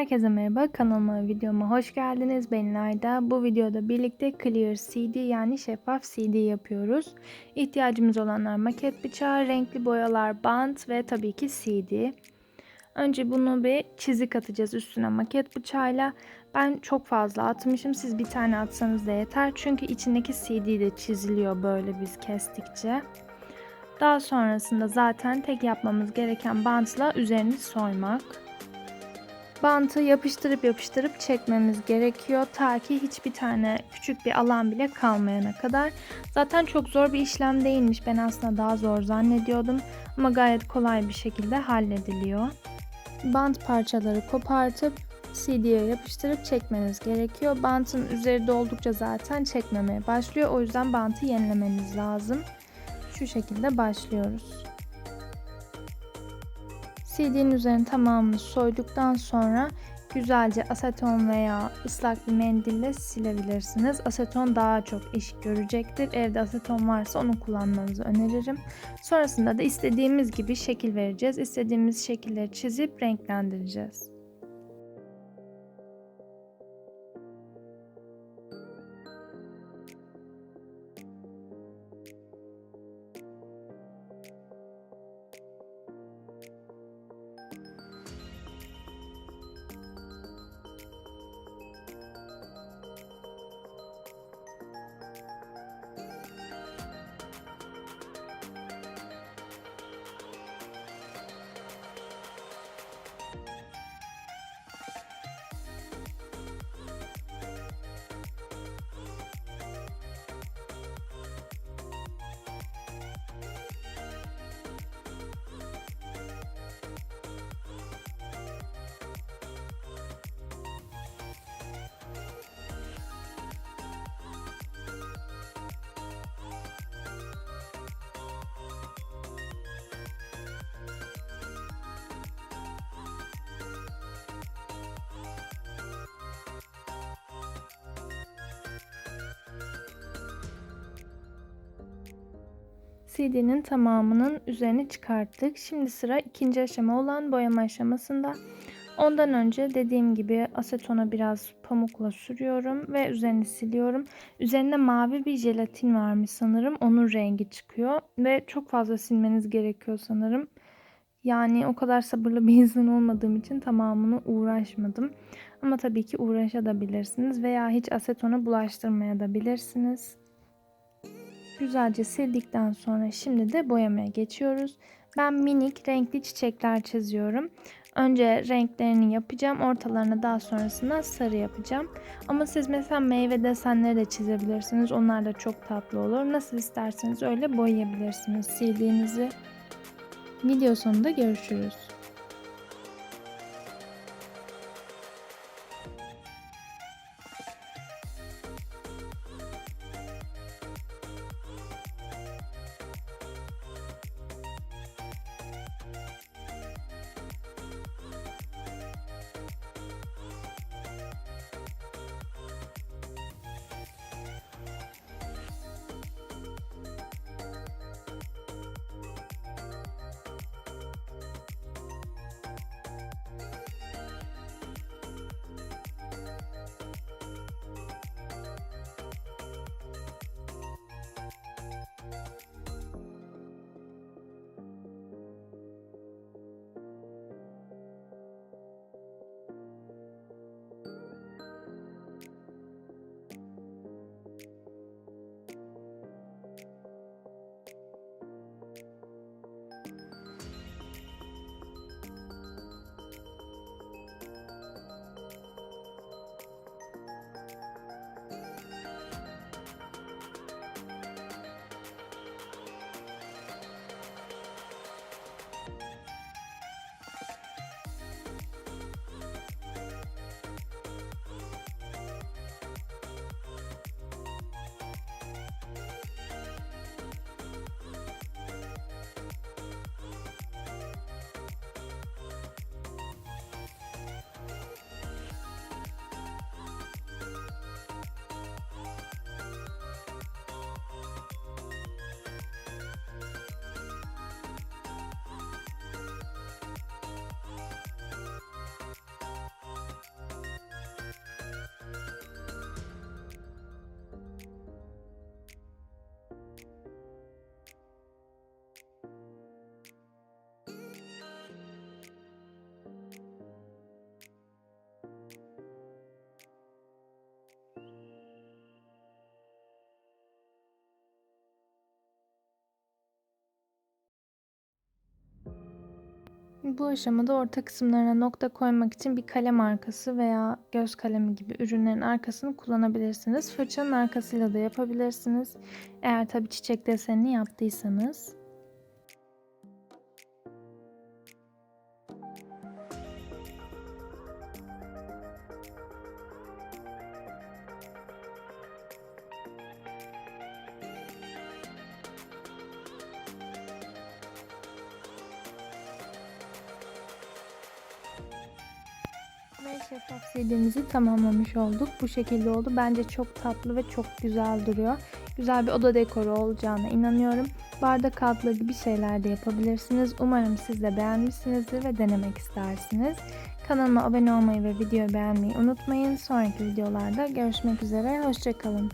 Herkese merhaba, kanalıma videoma hoş geldiniz. Ben İlayda. Bu videoda birlikte Clear CD yani şeffaf CD yapıyoruz. İhtiyacımız olanlar maket bıçağı, renkli boyalar, bant ve tabii ki CD. Önce bunu bir çizik atacağız üstüne maket bıçağıyla. Ben çok fazla atmışım. Siz bir tane atsanız da yeter. Çünkü içindeki CD de çiziliyor böyle biz kestikçe. Daha sonrasında zaten tek yapmamız gereken bantla üzerini soymak. Bantı yapıştırıp yapıştırıp çekmemiz gerekiyor ta ki hiçbir tane küçük bir alan bile kalmayana kadar. Zaten çok zor bir işlem değilmiş. Ben aslında daha zor zannediyordum ama gayet kolay bir şekilde hallediliyor. Bant parçaları kopartıp CD'ye yapıştırıp çekmeniz gerekiyor. Bantın üzeri doldukça zaten çekmemeye başlıyor. O yüzden bantı yenilemeniz lazım. Şu şekilde başlıyoruz. CD'nin üzerinin tamamını soyduktan sonra güzelce aseton veya ıslak bir mendille silebilirsiniz. Aseton daha çok iş görecektir. Evde aseton varsa onu kullanmanızı öneririm. Sonrasında da istediğimiz gibi şekil vereceğiz. İstediğimiz şekilleri çizip renklendireceğiz. CD'nin tamamının üzerini çıkarttık. Şimdi sıra ikinci aşama olan boyama aşamasında. Ondan önce dediğim gibi asetona biraz pamukla sürüyorum ve üzerini siliyorum. Üzerinde mavi bir jelatin varmış sanırım. Onun rengi çıkıyor ve çok fazla silmeniz gerekiyor sanırım. Yani o kadar sabırlı bir insan olmadığım için tamamını uğraşmadım. Ama tabii ki uğraşabilirsiniz veya hiç asetona bulaştırmaya da bilirsiniz. Güzelce sildikten sonra şimdi de boyamaya geçiyoruz. Ben minik renkli çiçekler çiziyorum. Önce renklerini yapacağım. Ortalarına daha sonrasında sarı yapacağım. Ama siz mesela meyve desenleri de çizebilirsiniz. Onlar da çok tatlı olur. Nasıl isterseniz öyle boyayabilirsiniz sildiğinizi. Video sonunda görüşürüz. Bu aşamada orta kısımlarına nokta koymak için bir kalem arkası veya göz kalemi gibi ürünlerin arkasını kullanabilirsiniz. Fırçanın arkasıyla da yapabilirsiniz. Eğer tabi çiçek desenini yaptıysanız. Ve şeffaf CD'mizi tamamlamış olduk. Bu şekilde oldu. Bence çok tatlı ve çok güzel duruyor. Güzel bir oda dekoru olacağına inanıyorum. Bardak altlığı gibi şeyler de yapabilirsiniz. Umarım siz de beğenmişsinizdir ve denemek istersiniz. Kanalıma abone olmayı ve videoyu beğenmeyi unutmayın. Sonraki videolarda görüşmek üzere. Hoşçakalın.